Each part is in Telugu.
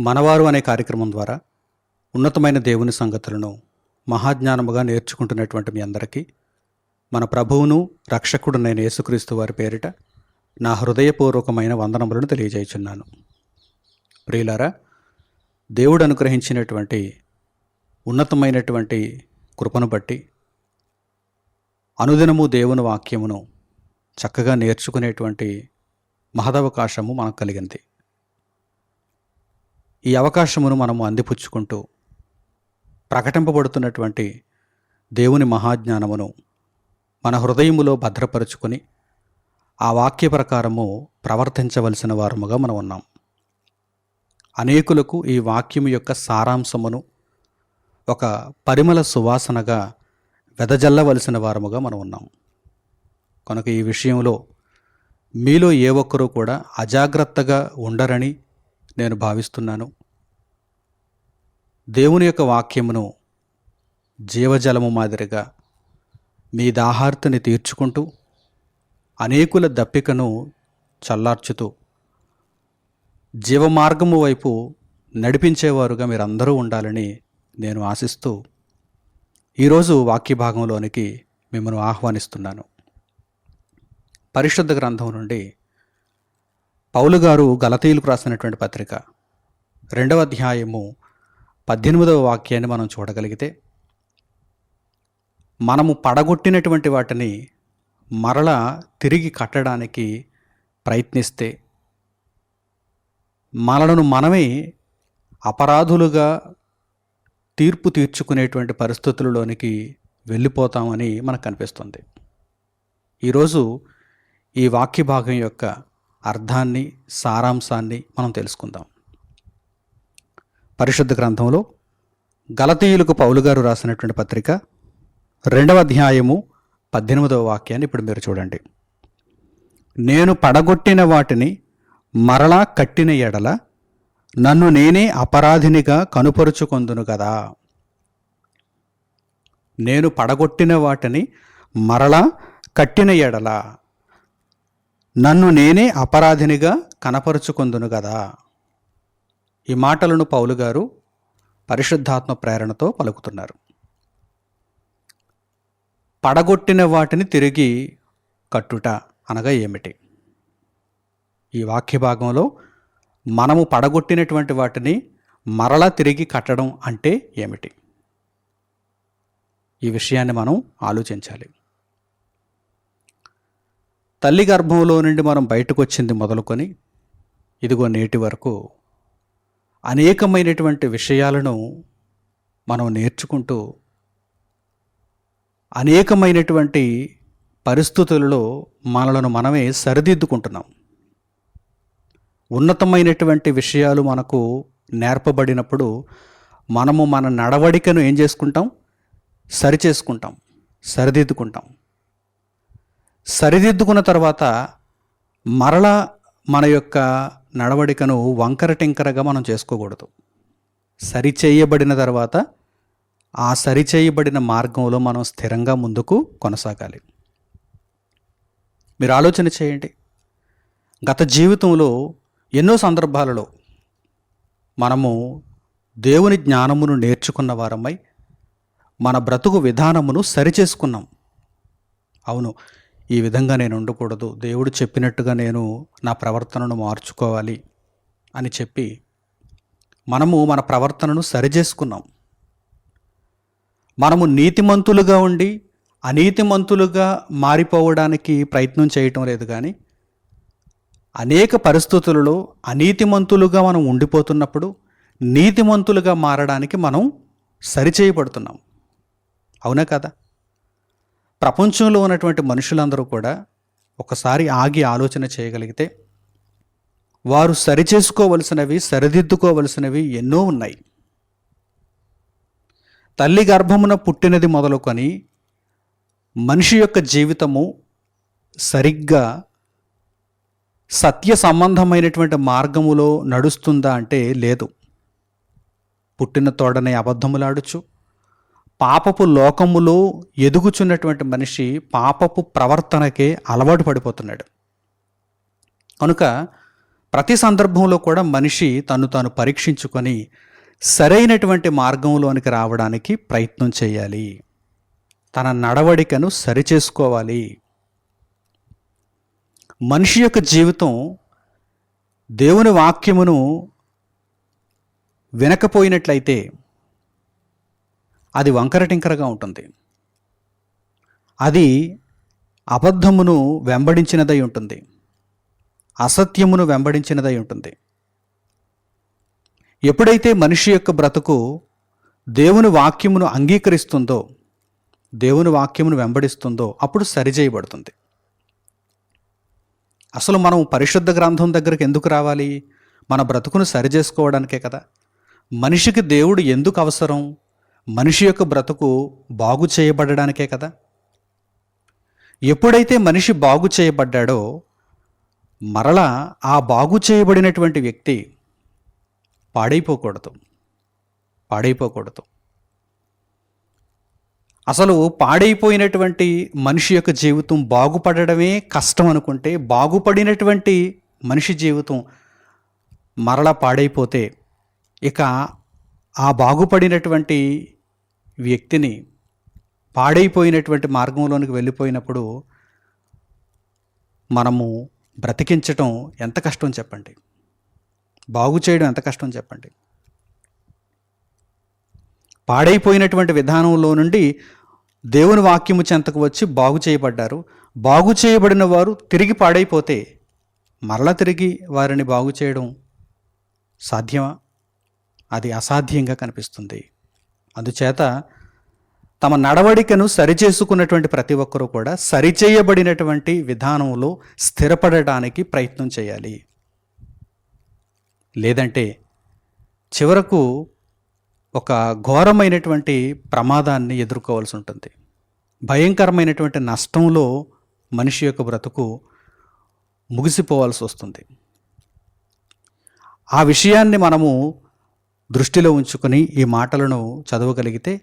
మనవారు అనే కార్యక్రమం ద్వారా ఉన్నతమైన దేవుని సంగతులను మహాజ్ఞానముగా నేర్చుకుంటున్నటువంటి మీ అందరికీ మన ప్రభువును రక్షకుడునైన యేసుక్రీస్తు వారి పేరిట నా హృదయపూర్వకమైన వందనములను తెలియజేయుచున్నాను. ప్రియులారా దేవుడు అనుగ్రహించినటువంటి ఉన్నతమైనటువంటి కృపను బట్టి అనుదినము దేవుని వాక్యమును చక్కగా నేర్చుకునేటువంటి మహదవకాశము మనకు కలిగింది. ఈ అవకాశమును మనము అందిపుచ్చుకుంటూ ప్రకటింపబడుతున్నటువంటి దేవుని మహాజ్ఞానమును మన హృదయములో భద్రపరుచుకొని ఆ వాక్య ప్రకారము ప్రవర్తించవలసిన వారముగా మనం ఉన్నాం. అనేకులకు ఈ వాక్యము యొక్క సారాంశమును ఒక పరిమళ సువాసనగా వెదజల్లవలసిన వారముగా మనం ఉన్నాం. కనుక ఈ విషయంలో మీలో ఏ ఒక్కరూ కూడా అజాగ్రత్తగా ఉండరని నేను భావిస్తున్నాను. దేవుని యొక్క వాక్యమును జీవజలము మాదిరిగా మీ దాహార్తిని తీర్చుకుంటూ అనేకుల దప్పికను చల్లార్చుతూ జీవమార్గము వైపు నడిపించేవారుగా మీరందరూ ఉండాలని నేను ఆశిస్తూ ఈరోజు వాక్య భాగంలోనికి మిమ్మల్ని ఆహ్వానిస్తున్నాను. పరిశుద్ధ గ్రంథం నుండి పౌలు గారు గలతీయులకు రాసినటువంటి పత్రిక రెండవ అధ్యాయము పద్దెనిమిదవ వాక్యాన్ని మనం చూడగలిగితే మనము పడగొట్టినటువంటి వాటిని మరల తిరిగి కట్టడానికి ప్రయత్నిస్తే మనలను మనమే అపరాధులుగా తీర్పు తీర్చుకునేటువంటి పరిస్థితులలోనికి వెళ్ళిపోతామని మనకు కనిపిస్తుంది. ఈరోజు ఈ వాక్య భాగం యొక్క అర్థాన్ని సారాంశాన్ని మనం తెలుసుకుందాం. పరిశుద్ధ గ్రంథంలో గలతీయులకు పౌలు గారు రాసినటువంటి పత్రిక రెండవ అధ్యాయము పద్దెనిమిదవ వాక్యాన్ని ఇప్పుడు మీరు చూడండి. నేను పడగొట్టిన వాటిని మరలా కట్టిన ఎడల నన్ను నేనే అపరాధినిగా కనుపరుచుకొందును కదా. నేను పడగొట్టిన వాటిని మరలా కట్టిన ఎడల నన్ను నేనే అపరాధినిగా కనపరుచుకొందును కదా ఈ మాటలను పౌలు గారు పరిశుద్ధాత్మ ప్రేరణతో పలుకుతున్నారు. పడగొట్టిన వాటిని తిరిగి కట్టుట అనగా ఏమిటి? ఈ వాక్య భాగంలో మనము పడగొట్టినటువంటి వాటిని మరలా తిరిగి కట్టడం అంటే ఏమిటి? ఈ విషయాన్ని మనం ఆలోచించాలి. తల్లి గర్భంలో నుండి మనం బయటకు వచ్చింది మొదలుకొని ఇదిగో నేటి వరకు అనేకమైనటువంటి విషయాలను మనం నేర్చుకుంటూ అనేకమైనటువంటి పరిస్థితులలో మనలను మనమే సరిదిద్దుకుంటున్నాం. ఉన్నతమైనటువంటి విషయాలు మనకు నేర్పబడినప్పుడు మనము మన నడవడికను ఏం చేసుకుంటాం? సరిచేసుకుంటాం. సరిదిద్దుకుంటాం. సరిదిద్దుకున్న తర్వాత మరలా మన యొక్క నడవడికను వంకర టింకరగా మనం చేసుకోకూడదు. సరిచేయబడిన తర్వాత ఆ సరిచేయబడిన మార్గంలో మనం స్థిరంగా ముందుకు కొనసాగాలి. మీరు ఆలోచన చేయండి. గత జీవితంలో ఎన్నో సందర్భాలలో మనము దేవుని జ్ఞానమును నేర్చుకున్న వారమై మన బ్రతుకు విధానమును సరిచేసుకున్నాం. అవును. ఈ విధంగా నేను ఉండకూడదు. దేవుడు చెప్పినట్టుగా నేను నా ప్రవర్తనను మార్చుకోవాలి అని చెప్పి మనము మన ప్రవర్తనను సరిచేసుకున్నాం. మనము నీతిమంతులుగా ఉండి అనీతిమంతులుగా మారిపోవడానికి ప్రయత్నం చేయటం లేదు కానీ అనేక పరిస్థితులలో అనీతిమంతులుగా మనం ఉండిపోతున్నప్పుడు నీతిమంతులుగా మారడానికి మనం సరిచేయబడుతున్నాం. అవునా కదా? ప్రపంచంలో ఉన్నటువంటి మనుషులందరూ కూడా ఒకసారి ఆగి ఆలోచన చేయగలిగితే వారు సరిచేసుకోవలసినవి సరిదిద్దుకోవలసినవి ఎన్నో ఉన్నాయి. తల్లి గర్భమున పుట్టినది మొదలుకొని మనిషి యొక్క జీవితము సరిగ్గా సత్య సంబంధమైనటువంటి మార్గములో నడుస్తుందా అంటే లేదు. పుట్టిన తోడనే అబద్ధములాడుచు పాపపు లోకములో ఎదుగుచున్నటువంటి మనిషి పాపపు ప్రవర్తనకే అలవాటు పడిపోతున్నాడు. కనుక ప్రతి సందర్భంలో కూడా మనిషి తను తాను పరీక్షించుకొని సరైనటువంటి మార్గంలోనికి రావడానికి ప్రయత్నం చేయాలి. తన నడవడికను సరిచేసుకోవాలి. మనిషి యొక్క జీవితం దేవుని వాక్యమును వినకపోయినట్లయితే అది వంకర టింకరగా ఉంటుంది. అది అబద్ధమును వెంబడించినదై ఉంటుంది. అసత్యమును వెంబడించినదై ఉంటుంది. ఎప్పుడైతే మనిషి యొక్క బ్రతుకు దేవుని వాక్యమును అంగీకరిస్తుందో దేవుని వాక్యమును వెంబడిస్తుందో అప్పుడు సరిచేయబడుతుంది. అసలు మనం పరిశుద్ధ గ్రంథం దగ్గరికి ఎందుకు రావాలి? మన బ్రతుకును సరిచేసుకోవడానికే కదా. మనిషికి దేవుడు ఎందుకు అవసరం? మనిషి యొక్క బ్రతుకు బాగు చేయబడడానికే కదా? ఎప్పుడైతే మనిషి బాగు చేయబడ్డాడో మరలా ఆ బాగు చేయబడినటువంటి వ్యక్తి పాడైపోకూడదు. పాడైపోకూడదు. అసలు పాడైపోయినటువంటి మనిషి యొక్క జీవితం బాగుపడడమే కష్టం అనుకుంటే బాగుపడినటువంటి మనిషి జీవితం మరలా పాడైపోతే ఇక ఆ బాగుపడినటువంటి వ్యక్తిని పాడైపోయినటువంటి మార్గంలోనికి వెళ్ళిపోయినప్పుడు మనము బ్రతికించటం ఎంత కష్టం చెప్పండి? బాగు చేయడం ఎంత కష్టం చెప్పండి? పాడైపోయినటువంటి విధానంలో నుండి దేవుని వాక్యము చెంతకు వచ్చి బాగు చేయబడ్డారు. బాగు చేయబడిన వారు తిరిగి పాడైపోతే మరలా తిరిగి వారిని బాగు చేయడం సాధ్యమా? అది అసాధ్యంగా కనిపిస్తుంది. అందుచేత తమ నడవడికను సరిచేసుకున్నటువంటి ప్రతి ఒక్కరూ కూడా సరిచేయబడినటువంటి విధానంలో స్థిరపడటానికి ప్రయత్నం చేయాలి. లేదంటే చివరకు ఒక ఘోరమైనటువంటి ప్రమాదాన్ని ఎదుర్కోవాల్సి ఉంటుంది. భయంకరమైనటువంటి నష్టంలో మనిషి యొక్క బ్రతుకు ముగిసిపోవాల్సి వస్తుంది. ఆ విషయాన్ని మనము దృష్టిలో ఉంచుకుని ఈ మాటలను చదవగలిగితే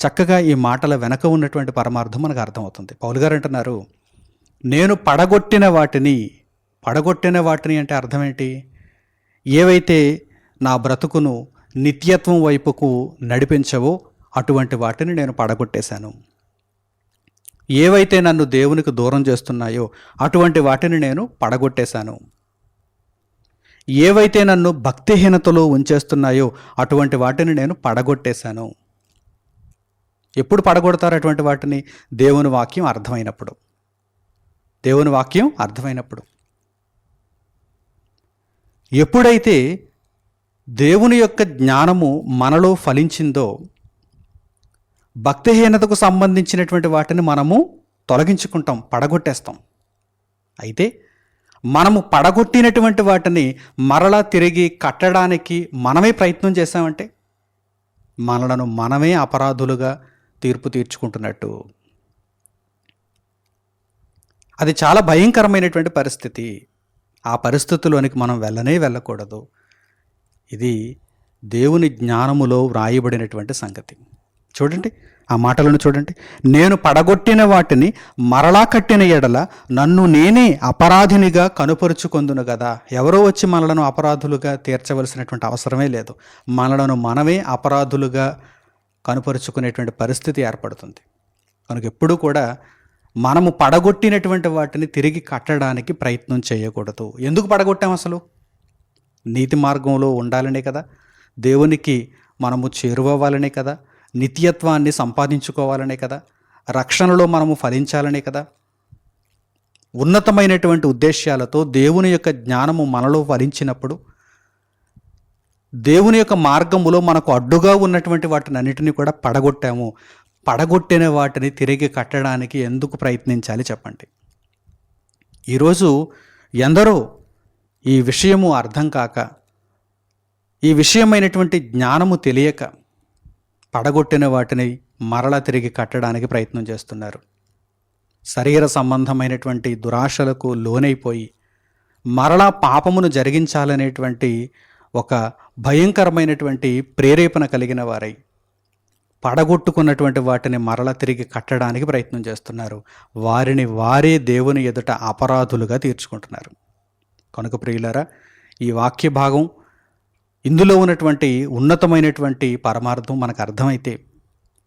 చక్కగా ఈ మాటల వెనక ఉన్నటువంటి పరమార్థం మనకు అర్థమవుతుంది. పౌలు గారు అంటున్నారు నేను పడగొట్టిన వాటిని పడగొట్టిన వాటిని అంటే అర్థం ఏంటి? ఏవైతే నా బ్రతుకును నిత్యత్వం వైపుకు నడిపించవో అటువంటి వాటిని నేను పడగొట్టేశాను. ఏవైతే నన్ను దేవునికి దూరం చేస్తున్నాయో అటువంటి వాటిని నేను పడగొట్టేశాను. ఏవైతే నన్ను భక్తిహీనతలో ఉంచేస్తున్నాయో అటువంటి వాటిని నేను పడగొట్టేశాను. ఎప్పుడు పడగొడతారు అటువంటి వాటిని? దేవుని వాక్యం అర్థమైనప్పుడు. దేవుని వాక్యం అర్థమైనప్పుడు. ఎప్పుడైతే దేవుని యొక్క జ్ఞానము మనలో ఫలించిందో భక్తిహీనతకు సంబంధించినటువంటి వాటిని మనము తొలగించుకుంటాం పడగొట్టేస్తాం. అయితే మనము పడగొట్టినటువంటి వాటిని మరలా తిరిగి కట్టడానికి మనమే ప్రయత్నం చేశామంటే మనలను మనమే అపరాధులుగా తీర్పు తీర్చుకుంటున్నట్టు. అది చాలా భయంకరమైనటువంటి పరిస్థితి. ఆ పరిస్థితిలోనికి మనం వెళ్ళనే వెళ్ళకూడదు. ఇది దేవుని జ్ఞానములో వ్రాయబడినటువంటి సంగతి. చూడండి ఆ మాటలను చూడండి. నేను పడగొట్టిన వాటిని మరలా కట్టిన ఎడల నన్ను నేనే అపరాధినిగా కనుపరుచుకొందును కదా ఎవరో వచ్చి మనలను అపరాధులుగా తీర్చవలసినటువంటి అవసరమే లేదు. మనలను మనమే అపరాధులుగా కనుపరుచుకునేటువంటి పరిస్థితి ఏర్పడుతుంది. కనుక ఎప్పుడూ కూడా మనము పడగొట్టినటువంటి వాటిని తిరిగి కట్టడానికి ప్రయత్నం చేయకూడదు. ఎందుకు పడగొట్టాం అసలు? నీతి మార్గంలో ఉండాలనే కదా. దేవునికి మనము చేరువవ్వాలనే కదా. నిత్యత్వాన్ని సంపాదించుకోవాలనే కదా రక్షణలో మనము ఫలించాలనే కదా. ఉన్నతమైనటువంటి ఉద్దేశ్యాలతో దేవుని యొక్క జ్ఞానము మనలో ఫలించినప్పుడు దేవుని యొక్క మార్గములో మనకు అడ్డుగా ఉన్నటువంటి వాటిని అన్నిటినీ కూడా పడగొట్టాము. పడగొట్టిన వాటిని తిరిగి కట్టడానికి ఎందుకు ప్రయత్నించాలి చెప్పండి. ఈరోజు ఎందరో ఈ విషయము అర్థం కాక ఈ విషయమైనటువంటి జ్ఞానము తెలియక పడగొట్టిన వాటిని మరల తిరిగి కట్టడానికి ప్రయత్నం చేస్తున్నారు. శరీర సంబంధమైనటువంటి దురాశలకు లోనైపోయి మరలా పాపమును జరిగించాలనేటువంటి ఒక భయంకరమైనటువంటి ప్రేరేపణ కలిగిన వారై పడగొట్టుకున్నటువంటి వాటిని మరల తిరిగి కట్టడానికి ప్రయత్నం చేస్తున్నారు. వారిని వారే దేవుని ఎదుట అపరాధులుగా తీర్చుకుంటున్నారు. కనుక ప్రియులారా ఈ వాక్య భాగం ఇందులో ఉన్నటువంటి ఉన్నతమైనటువంటి పరమార్థం మనకు అర్థమైతే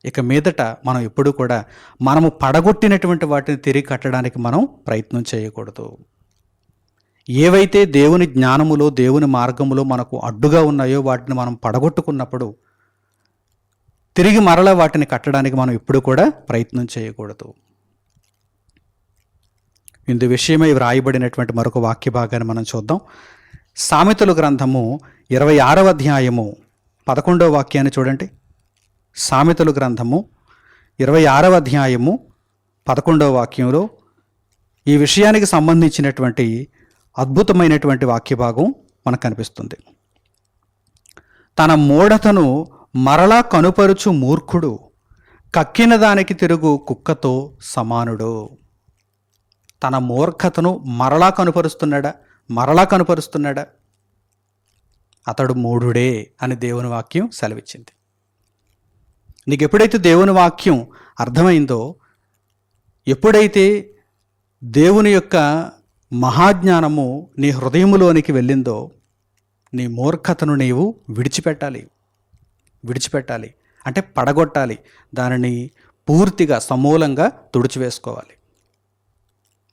ఇక మీదట మనం ఎప్పుడూ కూడా మనము పడగొట్టినటువంటి వాటిని తిరిగి కట్టడానికి మనం ప్రయత్నం చేయకూడదు. ఏవైతే దేవుని జ్ఞానములో దేవుని మార్గములో మనకు అడ్డుగా ఉన్నాయో వాటిని మనం పడగొట్టుకున్నప్పుడు తిరిగి మరల వాటిని కట్టడానికి మనం ఎప్పుడు కూడా ప్రయత్నం చేయకూడదు. ఇందు విషయమై వ్రాయబడినటువంటి మరొక వాక్య భాగాన్ని మనం చూద్దాం. సామెతలు గ్రంథము ఇరవై ఆరవ అధ్యాయము పదకొండవ వాక్యాన్ని చూడండి. సామెతలు గ్రంథము ఇరవై ఆరవ అధ్యాయము పదకొండవ వాక్యంలో ఈ విషయానికి సంబంధించినటువంటి అద్భుతమైనటువంటి వాక్య భాగం మనకు కనిపిస్తుంది. తన మూఢతను మరలా కనుపరుచు మూర్ఖుడు కక్కిన దానికి తిరుగు కుక్కతో సమానుడు. తన మూర్ఖతను మరలా కనుపరుస్తున్నాడా? మరలా కనుపరుస్తున్నాడా? అతడు మూఢుడే అని దేవుని వాక్యం సెలవిచ్చింది. నీకు ఎప్పుడైతే దేవుని వాక్యం అర్థమైందో ఎప్పుడైతే దేవుని యొక్క మహాజ్ఞానము నీ హృదయములోనికి వెళ్ళిందో నీ మూర్ఖతను నీవు విడిచిపెట్టాలి. విడిచిపెట్టాలి. అంటే పడగొట్టాలి. దానిని పూర్తిగా సమూలంగా తుడిచివేసుకోవాలి.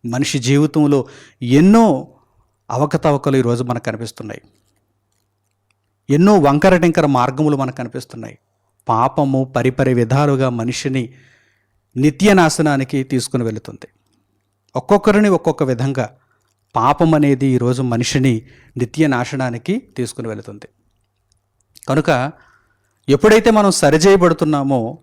మనిషి జీవితంలో ఎన్నో అవకతవకలు ఈరోజు మనకు కనిపిస్తున్నాయి. ఎన్నో వంకర టింకర మార్గములు మనకు కనిపిస్తున్నాయి. పాపము పరిపరి విధాలుగా మనిషిని నిత్య నాశనానికి తీసుకుని వెళుతుంది. ఒక్కొక్కరిని ఒక్కొక్క విధంగా పాపం అనేది ఈరోజు మనిషిని నిత్య నాశనానికి తీసుకుని వెళుతుంది. కనుక ఎప్పుడైతే మనం సరిచేయబడుతున్నామో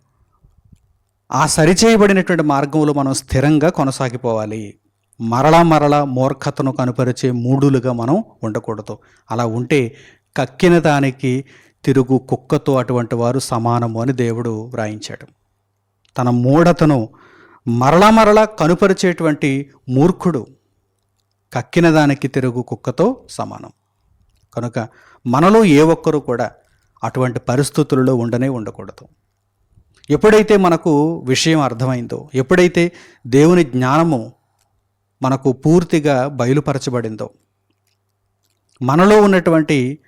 ఆ సరిచేయబడినటువంటి మార్గంలో మనం స్థిరంగా కొనసాగిపోవాలి. మరలా మరలా మూర్ఖతను కనుపరిచే మూడులుగా మనం ఉండకూడదు. అలా ఉంటే కక్కిన దానికి తిరుగు కుక్కతో అటువంటి వారు సమానము అని దేవుడు వ్రాయించాడు. తన మూఢతను మరలా మరలా కనుపరిచేటువంటి మూర్ఖుడు కక్కిన దానికి తిరుగు కుక్కతో సమానం. కనుక మనలో ఏ ఒక్కరూ కూడా అటువంటి పరిస్థితులలో ఉండనే ఉండకూడదు. ఎప్పుడైతే మనకు విషయం అర్థమైందో ఎప్పుడైతే దేవుని జ్ఞానము మనకు పూర్తిగా బయలుపరచబడిందో. మనలో ఉన్నటువంటి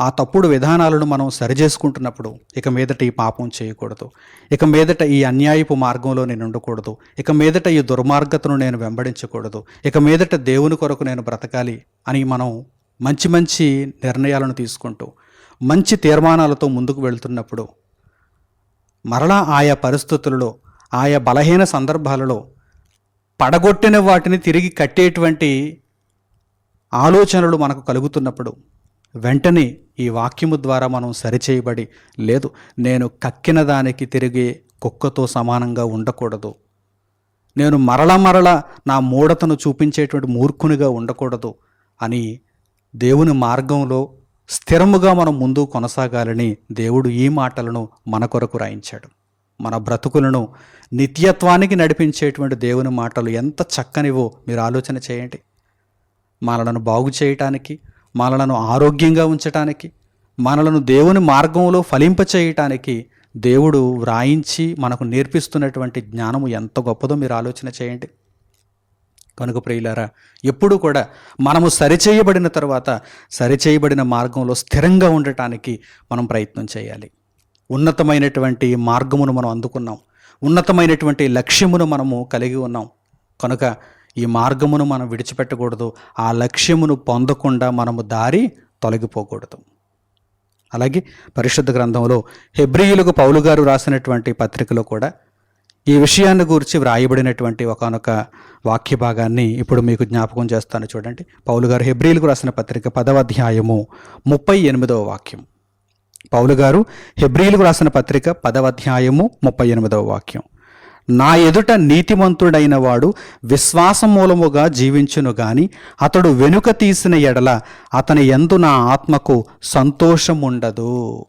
ఆ తప్పుడు విధానాలను మనం సరిచేసుకుంటున్నప్పుడు ఇక మీదట ఈ పాపం చేయకూడదు. ఇక మీదట ఈ అన్యాయపు మార్గంలో నేను ఉండకూడదు. ఇక మీదట ఈ దుర్మార్గతను నేను వెంబడించకూడదు. ఇక మీదట దేవుని కొరకు నేను బ్రతకాలి అని మనం మంచి మంచి నిర్ణయాలను తీసుకుంటూ మంచి తీర్మానాలతో ముందుకు వెళ్తున్నప్పుడు మరలా ఆయా పరిస్థితులలో ఆయా బలహీన సందర్భాలలో పడగొట్టిన వాటిని తిరిగి కట్టేటువంటి ఆలోచనలు మనకు కలుగుతున్నప్పుడు వెంటనే ఈ వాక్యము ద్వారా మనం సరిచేయబడి లేదు. నేను కక్కిన దానికి తిరిగే కుక్కతో సమానంగా ఉండకూడదు. నేను మరల మరల నా మూఢతను చూపించేటువంటి మూర్ఖునిగా ఉండకూడదు అని దేవుని మార్గంలో స్థిరముగా మనం ముందు కొనసాగాలని దేవుడు ఈ మాటలను మన కొరకు రాయించాడు. మన బ్రతుకులను నిత్యత్వానికి నడిపించేటువంటి దేవుని మాటలు ఎంత చక్కనివో మీరు ఆలోచన చేయండి. మనలను బాగు చేయటానికి మనలను ఆరోగ్యంగా ఉంచటానికి మనలను దేవుని మార్గంలో ఫలింపచేయటానికి దేవుడు వ్రాయించి మనకు నేర్పిస్తున్నటువంటి జ్ఞానము ఎంత గొప్పదో మీరు ఆలోచన చేయండి. కనుక ప్రియులారా ఎప్పుడు కూడా మనము సరిచేయబడిన తర్వాత సరిచేయబడిన మార్గంలో స్థిరంగా ఉండటానికి మనం ప్రయత్నం చేయాలి. ఉన్నతమైనటువంటి మార్గమును మనం అందుకున్నాం. ఉన్నతమైనటువంటి లక్ష్యమును మనము కలిగి ఉన్నాం. కనుక ఈ మార్గమును మనం విడిచిపెట్టకూడదు. ఆ లక్ష్యమును పొందకుండా మనము దారి తొలగిపోకూడదు. అలాగే పరిశుద్ధ గ్రంథంలో హెబ్రియులకు పౌలు గారు రాసినటువంటి పత్రికలో కూడా ఈ విషయాన్ని గురించి వ్రాయబడినటువంటి ఒకనొక వాక్య భాగాన్ని ఇప్పుడు మీకు జ్ఞాపకం చేస్తాను చూడండి. పౌలు గారు హెబ్రియులకు రాసిన పత్రిక పదవ అధ్యాయము ముప్పై ఎనిమిదవ వాక్యం పౌలు గారు హెబ్రియులకు రాసిన పత్రిక పదవ అధ్యాయము ముప్పై ఎనిమిదవ వాక్యం. నా ఎదుట నీతిమంతుడైన వాడు విశ్వాసం మూలముగా జీవించును గాని అతడు వెనుక తీసిన ఎడల అతని ఎందు నా ఆత్మకు సంతోషం ఉండదు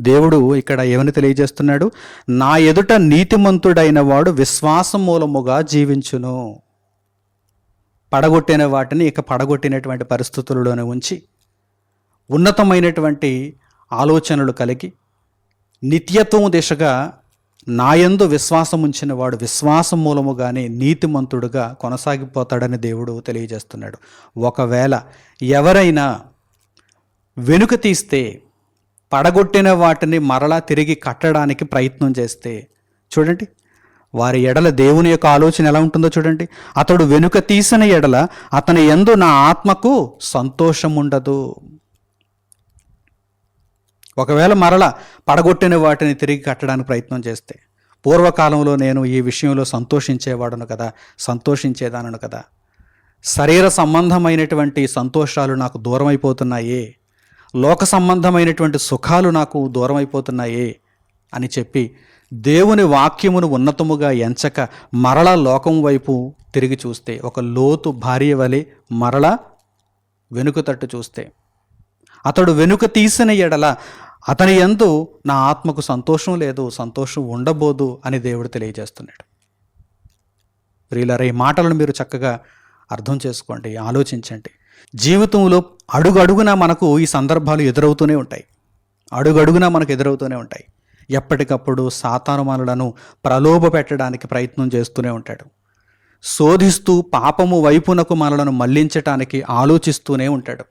దేవుడు ఇక్కడ ఏమని తెలియజేస్తున్నాడు? నా ఎదుట నీతిమంతుడైన వాడు విశ్వాసం మూలముగా జీవించును. పడగొట్టిన వాటిని ఇక పడగొట్టినటువంటి పరిస్థితుల్లోనే ఉంచి ఉన్నతమైనటువంటి ఆలోచనలు కలిగి నిత్యత్వం దిశగా నాయందు విశ్వాసం ఉంచిన వాడు విశ్వాసం మూలముగానే నీతిమంతుడుగా కొనసాగిపోతాడని దేవుడు తెలియజేస్తున్నాడు. ఒకవేళ ఎవరైనా వెనుక తీస్తే పడగొట్టిన వాటిని మరలా తిరిగి కట్టడానికి ప్రయత్నం చేస్తే చూడండి వారి ఎడల దేవుని యొక్క ఆలోచన ఎలా ఉంటుందో చూడండి. అతడు వెనుక తీసిన ఎడల అతని ఎందు నా ఆత్మకు సంతోషం ఉండదు ఒకవేళ మరల పడగొట్టిన వాటిని తిరిగి కట్టడానికి ప్రయత్నం చేస్తే పూర్వకాలంలో నేను ఈ విషయంలో సంతోషించేవాడును కదా సంతోషించేదానను కదా. శరీర సంబంధమైనటువంటి సంతోషాలు నాకు దూరం అయిపోతున్నాయే లోక సంబంధమైనటువంటి సుఖాలు నాకు దూరం అయిపోతున్నాయే అని చెప్పి దేవుని వాక్యమును ఉన్నతముగా ఎంచక మరల లోకం వైపు తిరిగి చూస్తే ఒక లోతు భార్య వలె మరల వెనుక తట్టు చూస్తే అతడు వెనుక తీసిన ఎడల అతని ఎందు నా ఆత్మకు సంతోషం లేదు సంతోషం ఉండబోదు అని దేవుడు తెలియజేస్తున్నాడు. ప్రియులరా ఈ మాటలను మీరు చక్కగా అర్థం చేసుకోండి ఆలోచించండి. జీవితంలో అడుగడుగున మనకు ఈ సందర్భాలు ఎదురవుతూనే ఉంటాయి. అడుగడుగున మనకు ఎదురవుతూనే ఉంటాయి. ఎప్పటికప్పుడు సాతానుమానులను ప్రలోభ పెట్టడానికి ప్రయత్నం చేస్తూనే ఉంటాడు. శోధిస్తూ పాపము వైపునకు మనలను మళ్ళించటానికి ఆలోచిస్తూనే ఉంటాడు.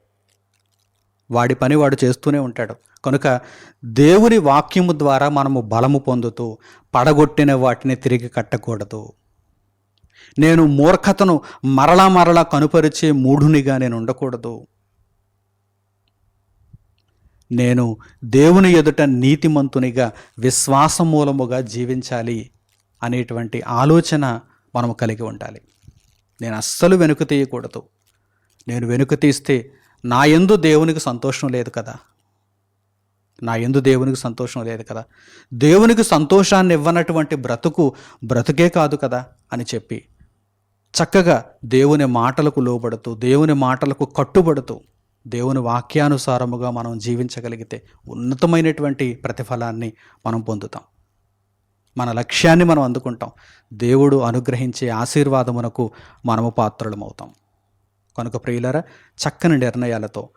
వాడి పని వాడు చేస్తూనే ఉంటాడు. కనుక దేవుని వాక్యము ద్వారా మనము బలము పొందుతూ పడగొట్టిన వాటిని తిరిగి కట్టకూడదు. నేను మూర్ఖతను మరలా మరలా కనుపరిచే మూఢునిగా నేను ఉండకూడదు. నేను దేవుని ఎదుట నీతిమంతునిగా విశ్వాసం మూలముగా జీవించాలి అనేటువంటి ఆలోచన మనము కలిగి ఉండాలి. నేను అస్సలు వెనుక తీయకూడదు. నేను వెనుక తీస్తే నా ఎందు దేవునికి సంతోషం లేదు కదా. నా ఎందు దేవునికి సంతోషం లేదు కదా. దేవునికి సంతోషాన్ని ఇవ్వనటువంటి బ్రతుకు బ్రతుకే కాదు కదా అని చెప్పి చక్కగా దేవుని మాటలకు లోబడుతూ దేవుని మాటలకు కట్టుబడుతూ దేవుని వాక్యానుసారముగా మనం జీవించగలిగితే ఉన్నతమైనటువంటి ప్రతిఫలాన్ని మనం పొందుతాం. మన లక్ష్యాన్ని మనం అందుకుంటాం. దేవుడు అనుగ్రహించే ఆశీర్వాదమునకు మనము పాత్రలమవుతాం. కనుక ప్రియులరా చక్కని నిర్ణయాలతో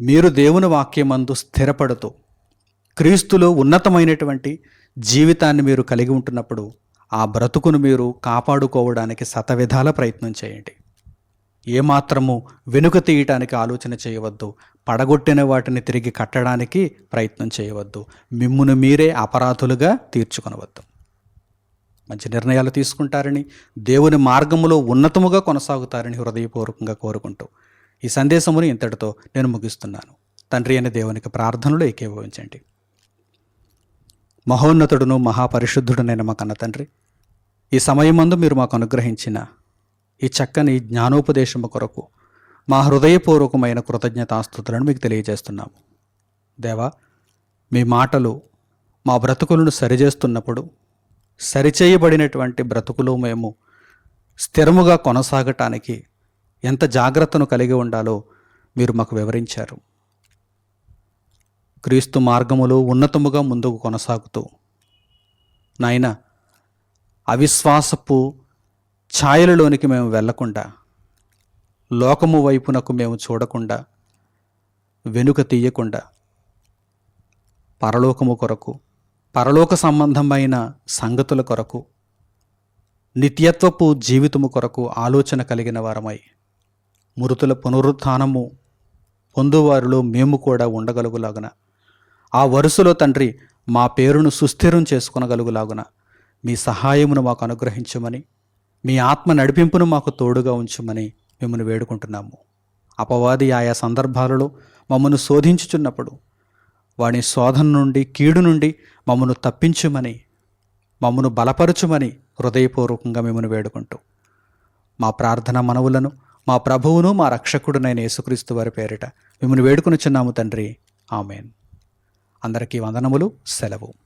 మీరు దేవుని వాక్యమందు స్థిరపడుతూ క్రీస్తులో ఉన్నతమైనటువంటి జీవితాన్ని మీరు కలిగి ఉంటున్నప్పుడు ఆ బ్రతుకును మీరు కాపాడుకోవడానికి శతవిధాల ప్రయత్నం చేయండి. ఏమాత్రము వెనుక తీయటానికి ఆలోచన చేయవద్దు పడగొట్టిన వాటిని తిరిగి కట్టడానికి ప్రయత్నం చేయవద్దు మిమ్మును మీరే అపరాధులుగా తీర్చుకొనవద్దు. మంచి నిర్ణయాలు తీసుకుంటారని దేవుని మార్గములో ఉన్నతముగా కొనసాగుతారని హృదయపూర్వకంగా కోరుకుంటూ ఈ సందేశమును ఇంతటితో నేను ముగిస్తున్నాను. తండ్రి అనే దేవునికి ప్రార్థనలు ఏకీభవించండి. మహోన్నతుడును మహాపరిశుద్ధుడునైన మా కన్న తండ్రి ఈ సమయమందు మీరు మాకు అనుగ్రహించిన ఈ చక్కని జ్ఞానోపదేశము కొరకు మా హృదయపూర్వకమైన కృతజ్ఞతాస్తుతులను మీకు తెలియజేస్తున్నాము. దేవా మీ మాటలు మా బ్రతుకులను సరిచేస్తున్నప్పుడు సరిచేయబడినటువంటి బ్రతుకులు మేము స్థిరముగా కొనసాగటానికి ఎంత జాగ్రత్తను కలిగి ఉండాలో మీరు మాకు వివరించారు. క్రీస్తు మార్గములో ఉన్నతముగా ముందుకు కొనసాగుతూ నాయన అవిశ్వాసపు ఛాయలలోనికి మేము వెళ్ళకుండా లోకము వైపునకు మేము చూడకుండా వెనుక తీయకుండా పరలోకము కొరకు పరలోక సంబంధమైన సంగతుల కొరకు నిత్యత్వపు జీవితము కొరకు ఆలోచన కలిగిన వారమై మృతుల పునరుత్థానము పొందువారిలో మేము కూడా ఉండగలుగులాగున ఆ వరుసలో తండ్రి మా పేరును సుస్థిరం చేసుకునగలుగులాగున మీ సహాయమును మాకు అనుగ్రహించమని మీ ఆత్మ నడిపింపును మాకు తోడుగా ఉంచమని మిమ్మల్ని వేడుకుంటున్నాము. అపవాది ఆయా సందర్భాలలో మమ్మను శోధించుచున్నప్పుడు వాని శోధన నుండి కీడు నుండి మమ్మను తప్పించుమని మమ్మను బలపరచుమని హృదయపూర్వకంగా మిమ్మల్ని వేడుకుంటూ. మా ప్రార్థన మనవులను మా ప్రభువును మా రక్షకుడునైన యేసుక్రీస్తు వారి పేరిట మిమ్మల్ని వేడుకొనుచున్నాము తండ్రి. ఆమెన్. అందరికీ వందనములు సెలవు.